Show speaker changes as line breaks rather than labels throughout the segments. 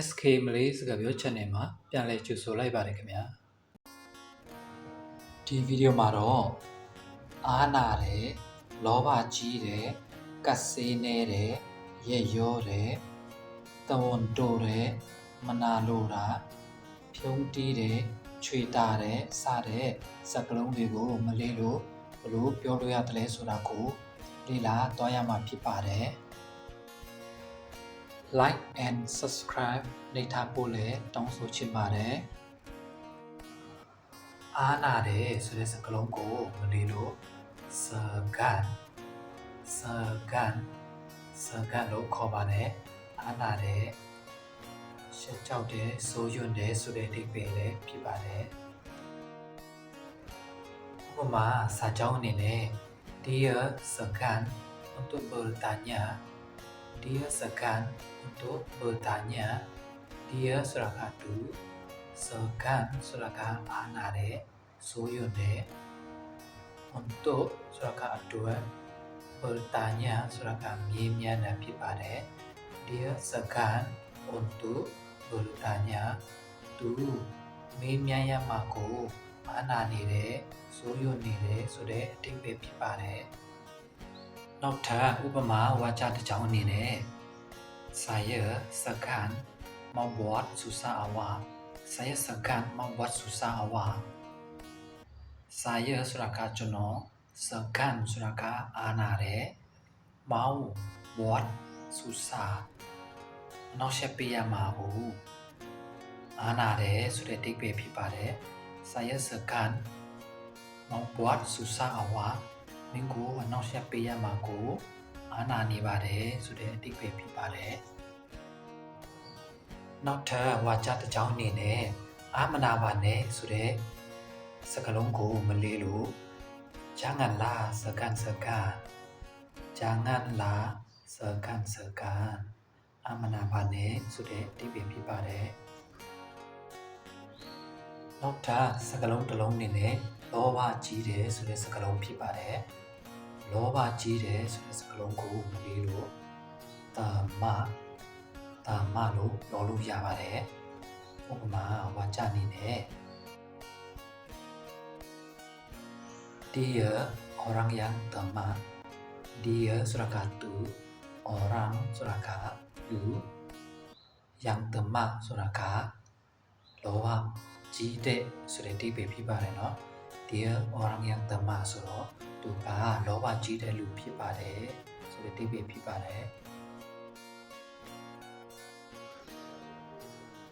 င်္ဂလာပါခင်ဗျာ SK Malay စကားပြော channel မှာပြန်လည်ကြိုဆိုလိုက်ပါတယ်ခင်ဗျာဒီဗီဒီယိုမှာတော့အားနာတယ်လောဘကြီးတယ်ကတ်ဆေးနေတယ်ရက်ရောတယ်တဝန်တိုတယ်မနာလိုတာဖြုံးတီးတယ်ချွေတာတယ်စတဲ့စကလုံးတွေကိုမလေးလို့ဘလို့ပြောလို့ရတယ်လဲဆိုတာကိုလေ့လာသွားရမှာဖြစ်ပါတယ် like and subscribe နေထားဖို့လည်းတောင်းဆိုချင်ပါတယ်အားနာတယ်ဆိုတဲ့စကားလုံးကိုမလီလို့စကန်စကန်စကန်လို့ခေါ်ပါတယ်အားနာတယ်ရှက်ကြောက်တယ်ဆိုးရွံ့တယ်ဆိုတဲ့အဓိပ္ပာယ်လည်းဖြစ်ပါတယ်ဥပမာစာကြောင်းအနေနဲ့ Dear Sagan untuk bertanya dia segan untuk bertanya dia ဆိုတာကတူ segan ဆိုတာကအားနာတယ်ဆိုးရွံ့တယ် untuk ဆိုတာကအတွက် bertanya ဆိုတာကမေးမြန်းတာဖြစ်ပါတယ် dia segan untuk bertanya သူမေးမြန်းရမှာကိုအားနာနေတယ်ဆိုးရွံ့နေတယ်ဆိုတဲ့အဓိပ္ပာယ်ဖြစ်ပါတယ်နောက်ထပ်ဥပမာဝါကျတစ်ကြောင်းအနေနဲ့ saya segan membuat susah awak saya segan membuat susah awak saya ဆိုတာကကျွန်တော် segan ဆိုတာကအာနာတယ် mau buat susah နောက်ဆက်ပြရမှာဘူးအာနာတယ်ဆိုတဲ့အိဗယ်ဖြစ်ပါတယ် saya segan membuat susah awak မင်းကိုအနောက်ဆက်ပေးရမှာကို အာနာနေပါတယ်ဆိုတဲ့အတိတ်ပဲဖြစ်ပါတယ်နောက်ထပ်ဝါကြတစ်ကြောင်းအနေနဲ့အာမနာပါနဲ့ဆိုတဲ့စကားလုံးကိုမလေးလို့ဂျာငန်လာစကန်စကန်ဂျာငန်လာစကန်စကန်အာမနာပါနဲ့ဆိုတဲ့အတိတ်ပဲဖြစ်ပါတယ်နောက်ထပ်စကားလုံးတစ်လုံးအနေနဲ့လောဘကြီးတယ်ဆိုတဲ့စကားလုံးဖြစ်ပါတယ် လောဘကြီးတယ်ဆိုတဲ့စကားလုံးကိုမလေးလို့တာမတာမလို့ပြောလို့ရပါတယ်ဥပမာဝါကြအနေနဲ့ Dia orang yang tamak Dia surakatu Orang suraka Yu Yang tamak suraka Loa Jide Sudah tipe pipa Dia orang yang tamak Suruh သူကလောဘကြီးတဲ့လူဖြစ်ပါတယ်ဆိုတဲ့တိပ္ပယ်ဖြစ်ပါတယ်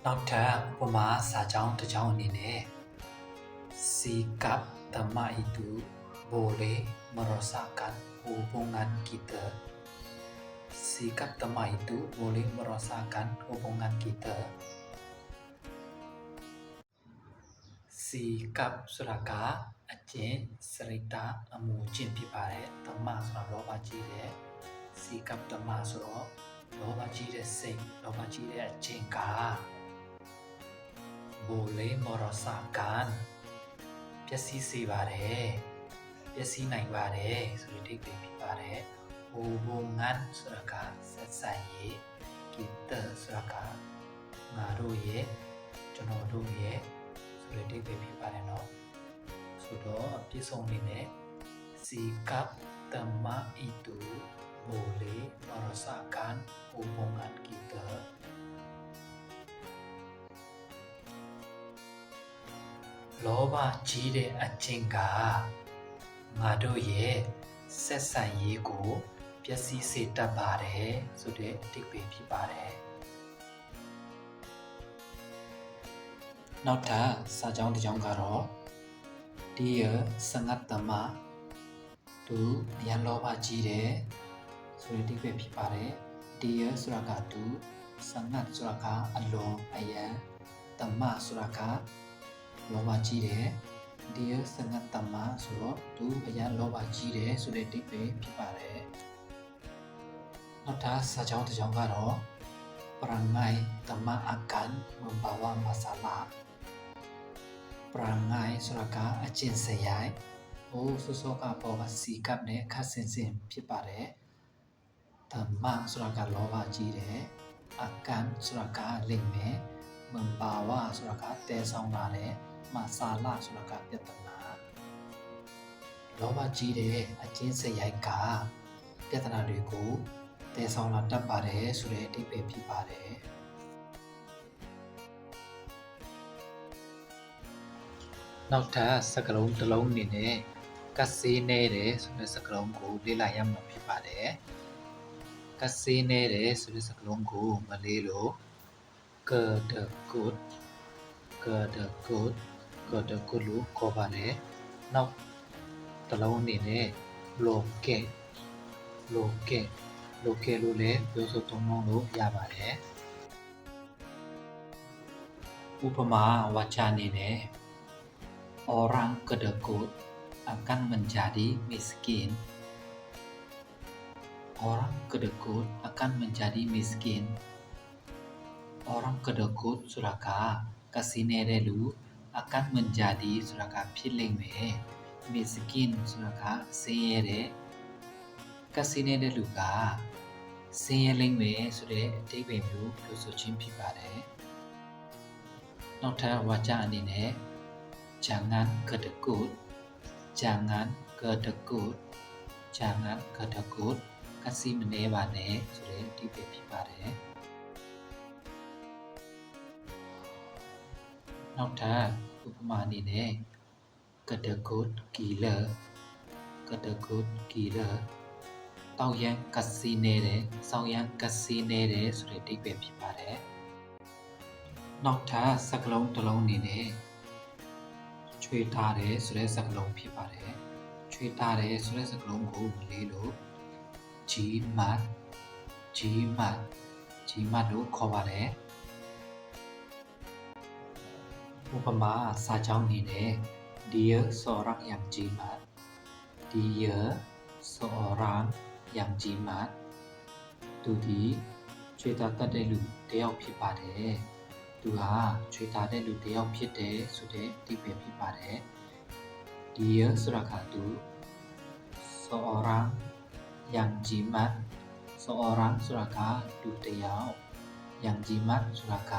နောက်ထပ်ဥပမာစာကြောင်းတစ်ကြောင်းအနေနဲ့စီကပ်တမအီတူ boleh merasakan hubungan kita sikap teman itu boleh merasakan hubungan kita sikap ဆိုတာကအကျင့်စရိတာအမှုကျင့်ဖြစ်ပါတယ်တမဆိုတာလောဘကြီးတဲ့စီကပ်တမဆိုတော့လောဘကြီးတဲ့စိတ်လောဘကြီးတဲ့အကျင့်ကဘိုလေမောရစာကန်ပျက်စီးစေပါတယ်ပျက်စီးနိုင်ပါတယ်ဆိုတဲ့ဒိတ်တွေဖြစ်ပါတယ်ဟိုဘုံငန်ဆိုတာကဆက်ဆံရေးကီတဆိုတာကငါတို့ရဲ့ကျွန်တော်တို့ရဲ့ ဆိုတဲ့ဒိတ်တွေဖြစ်ပါတယ်နော်ဆိုတော့အပြည့်စုံအနေနဲ့ sikap tema itu boleh merusakan hubungan kita လောဘကြီးတဲ့အကျင့်ကငါတို့ရဲ့ဆက်ဆံရေးကိုပျက်စီးစေတတ်ပါတယ်ဆိုတဲ့အတိတ်ပဲဖြစ်ပါတယ် နောက်ထပ်စာကြောင်းတစ်ကြောင်းကတော့ dear စငတ်တမသူအရန်လောဘကြီးတယ်ဆိုတဲ့ဒီပဲဖြစ်ပါတယ် dear ဆိုတာကသူစငတ်ဆိုတာကအလွန်အရန်တမဆိုတာကလောဘကြီးတယ် dear စငတ်တမဆိုတော့သူအရန်လောဘကြီးတယ်ဆိုတဲ့ဒီပဲဖြစ်ပါတယ်နောက်ထပ်စာကြောင်းတစ်ကြောင်းကတော့ perangai teman akan membawa masalah ပရငိုင်းဆိုတာကအကျင့်စရိုက်ဟိုဆိုစောကပေါ်ကစီကပ်နဲ့ခတ်စင်စင်ဖြစ်ပါတယ်ဓမ္မဆိုတာကလောဘကြီးတယ်အကန်ဆိုတာကလိမ့်မယ်မန်ပါဝါဆိုတာကတဲဆောင်လာတယ်မဆာလာဆိုတာကပြဿနာလောဘကြီးတဲ့အကျဉ်းစရိုက်ကပြဿနာတွေကိုတဲဆောင်လာတတ်ပါတယ်ဆိုတဲ့အဓိပ္ပာယ်ဖြစ်ပါတယ် နောက်ထပ်စကားလုံးတစ်လုံးအနေနဲ့ကတ်ဆေးနေတယ်ဆိုတဲ့စကားလုံးကိုလေ့လာရမှာဖြစ်ပါတယ်ကတ်ဆေးနေတယ်ဆိုတဲ့စကားလုံးကိုမလေးလို့ good good good good good good လို့ခေါ်ပါတယ်နောက်တစ်လုံးအနေနဲ့ loke loke loke လို့လည်းပြောဆိုသုံးနှုန်းလို့ရပါတယ်ဥပမာဝါကျအနေနဲ့ orang kedekut akan menjadi miskin. Orang kedekut akan menjadi miskin. Orang kedekut ဆိုတာကကစီနေတဲ့လူ akan menjadi ဆိုတာကဖြစ်လိမ့်မယ် miskin ဆိုတာကဆင်းရဲတဲ့ကစီနေတဲ့လူကဆင်းရဲလိမ့်မယ်ဆိုတဲ့အဓိပ္ပာယ်မျိုးပြောဆိုခြင်းဖြစ်ပါတယ်နောက်ထပ်ဝါကျအနေနဲ့ jangan kedekut jangan kedekut jangan kedekut ကစီမနေပါနဲ့ဆိုတဲ့အဓိပ္ပာယ်ဖြစ်ပါတယ်နောက်ထပ်ဥပမာအနေနဲ့ kedekut gila kedekut gila တောက်ရန်ကစီနေတယ်ဆောင်းရန်ကစီနေတယ်ဆိုတဲ့အဓိပ္ပာယ်ဖြစ်ပါတယ်နောက်ထပ်စကလုံးတစ်လုံးအနေနဲ့ ချွေထားတယ်ဆိုတဲ့စကားလုံးဖြစ်ပါတယ်ချွေထားတယ်ဆိုတဲ့စကားလုံးကိုလေးလို့ဂျီမတ်ဂျီမတ်ဂျီမတ်လို့ခေါ်ပါတယ်ဥပမာစာကြောင်းနေနဲ့ Dia seorang yang jimat Dia seorang yang jimat သူဒီချွေထားတတ်တဲ့လူတယောက်ဖြစ်ပါတယ် သူဟာချွေထားတဲ့လူတစ်ယောက်ဖြစ်တယ်ဆိုတဲ့အဓိပ္ပာယ်ဖြစ်ပါတယ်။ dia ဆိုတာကသူ seorang yang jimat seorang ဆိုတာကလူတစ်ယောက် yang jimat ဆိုတာက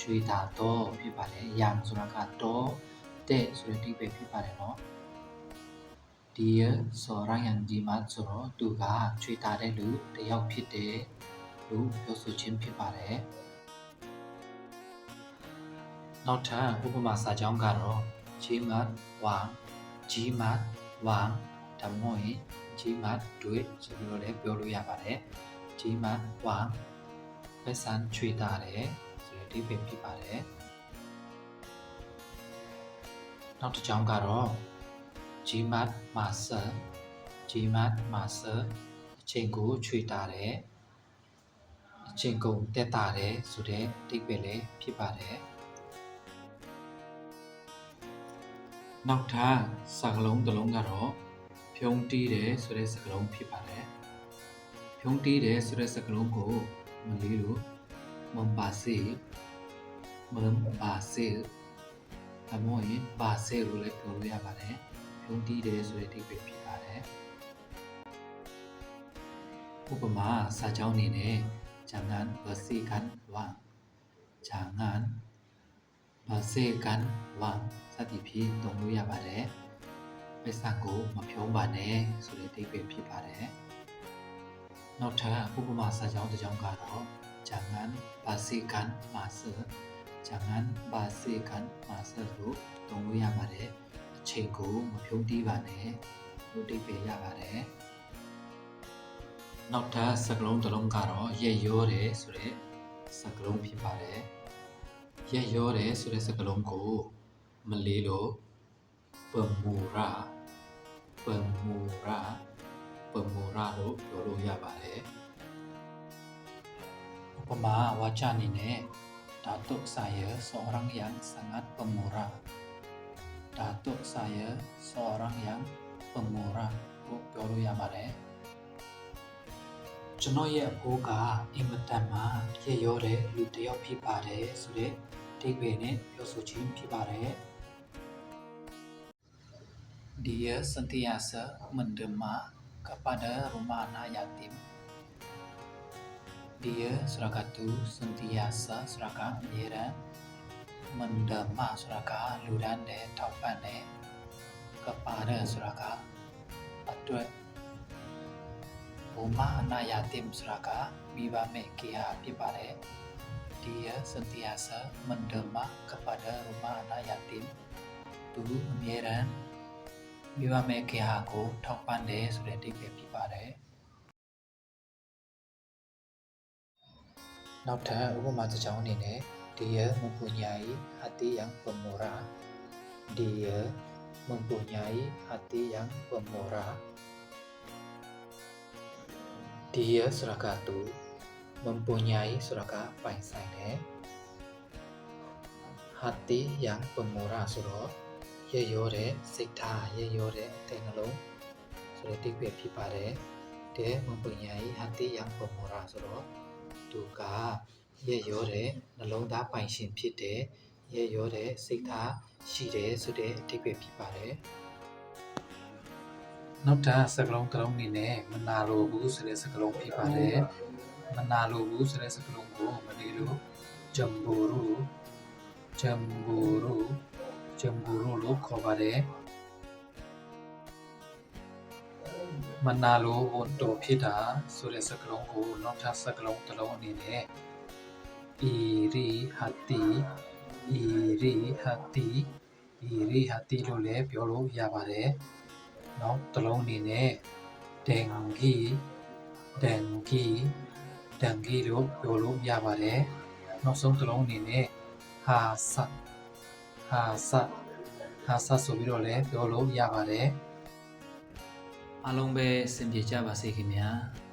ချွေထားတော့ဖြစ်ပါတယ်။ yang ဆိုတာကတော့တဲ့ဆိုတဲ့အဓိပ္ပာယ်ဖြစ်ပါတယ်နော်။ dia seorang yang jimat ဆိုတော့သူကချွေထားတဲ့လူတစ်ယောက်ဖြစ်တယ်လို့ပြောဆိုခြင်းဖြစ်ပါတယ်။ နောက်ထပ်ဥပမာစာကြောင်းကတော့ဂျီမတ်ဝမ်ဂျီမတ်ဝမ်ဒါမှမဟုတ်ရင်ဂျီမတ်တွေ့ဆိုပြီးတော့လည်းပြောလို့ရပါတယ်ဂျီမတ်ဝမ်ပက်ဆန်ချွေတာတယ်ဆိုတဲ့ဒီပင်ဖြစ်ပါတယ်နောက်တစ်ကြောင်းကတော့ဂျီမတ်မာဆာဂျီမတ်မာဆာအချိန်ကိုချွေတာတယ်အချိန်ကုန်တက်တာတယ်ဆိုတဲ့ဒီပင်လည်းဖြစ်ပါတယ် နောက်ထပ်စကားလုံးတစ်လုံးကတော့ဖြုံးတီးတယ်ဆိုတဲ့စကားလုံးဖြစ်ပါတယ်ဖြုံးတီးတယ်ဆိုတဲ့စကားလုံးကိုမလေးလို့မမ်ပါစေမမ်ပါစေအမောရင်ပါစေလို့လည်းပြောလို့ရပါတယ်ဖြုံးတီးတယ်ဆိုတဲ့အဓိပ္ပာယ်ဖြစ်ပါတယ်ဥပမာစာကြောင်းအနေနဲ့ jangan bersihkan wang jangan bersihkan wang စသည်ဖြင့်သုံးလို့ရပါတယ်ပစ္စကိုမဖြုံးပါနဲ့ဆိုတဲ့အဓိပ္ပာယ်ဖြစ်ပါတယ်နောက်ထပ်ဥပမာစာကြောင်းတစ်ကြောင်းကတော့ jangan basikan masa jangan basikan masa လို့သုံးလို့ရပါတယ်အချိန်ကိုမဖြုံးတီးပါနဲ့လို့အဓိပ္ပာယ်ရပါတယ်နောက်ထပ်စကလုံးတစ်လုံးကတော့ရက်ရောတယ်ဆိုတဲ့စကလုံးဖြစ်ပါတယ် ရက်ရောတယ်ဆိုတဲ့စကလုံးကိုမလေးလို့ပမူရာပမူရာပမူရာလို့ပြောလို့ရပါတယ်ဥပမာဝါကျအနေနဲ့ Datuk saya seorang yang sangat pemurah Datuk saya seorang yang pemurah လို့ပြောလို့ရပါတယ် ကျွန်တော်ရဲ့အဖိုးကအင်မတန်မှရရောတဲ့လူတစ်ယောက်ဖြစ်ပါတယ်ဆိုတဲ့အဓိပ္ပာယ်နဲ့ပြောဆိုခြင်းဖြစ်ပါတယ် Dia sentiasa mendemak kepada rumah anak yatim. ဒီယဆိုတာကသူစန်တီယာဆာဆိုတာက အမြဲတမ်းမန္ဒမဆိုတာကလူဒန်းတဲ့ထောက်ပံ့တဲ့ကပါရဆိုတာကအတွက်ဘုမအနာယာတင်ဆိုတာကမိဘမဲ့ကေဟာဖြစ်ပါတယ်ဒီယစန်တီယာဆာမန္ဒမကပါရရမအနာယာတင်သူအမြဲတမ်းမိဘမဲ့ကေဟာကိုထောက်ပံ့တယ်ဆိုတဲ့အဓိပ္ပာယ်ဖြစ်ပါတယ် နောက်ထပ်ဥပမာတစ်ကြောင်းအနေနဲ့ဒီယမပူညာဤအတိယံပ မောရာဒီယမပူညာဤအတိယံပမောရာဒီယစရကတူမပူညာဤစရကပိုင်ဆိုင်တယ်ဟာတိယံပမောရာဆိုတော့ရရောတဲ့စိတ်ထားရရောတဲ့အတဲ့နှလုံးဆိုတဲ့တိတ်ပဲဖြစ်ပါတယ်တဲ့မပူညာဤဟာတိယံပမောရာဆိုတော့သူကရက်ရောတဲ့နှလုံးသားပိုင်ရှင်ဖြစ်တဲ့ရက်ရောတဲ့စိတ်ထားရှိတယ်ဆိုတဲ့အဓိပ္ပာယ်ဖြစ်ပါတယ် နောက်တာစကလုံးတစ်လုံးအနေနဲ့မနာလိုဘူးဆိုတဲ့စကလုံးဖြစ်ပါတယ်မနာလိုဘူးဆိုတဲ့စကလုံးကိုမဒီလိုဂျမ်ဘူရူဂျမ်ဘူရူဂျမ်ဘူရူလို့ခေါ်ပါတယ်မနာလိုဝန်တိုဖြစ်တာဆိုတဲ့စကလုံးကိုနောက်ထပ်စကလုံးတစ်လုံးအနေနဲ့ iri hati iri hati iri hati လို့လည်းပြောလို့ရပါတယ်။ နောက်တစ်လုံးအနေနဲ့ dengi dengi dengi လို့ပြောလို့ရပါတယ်။နောက်ဆုံးတစ်လုံးအနေနဲ့ hasa hasa hasa ဆိုပြီးတော့လည်းပြောလို့ရပါတယ်။အားလုံးပဲစင်ပြေကြပါစေခင်ဗျာ။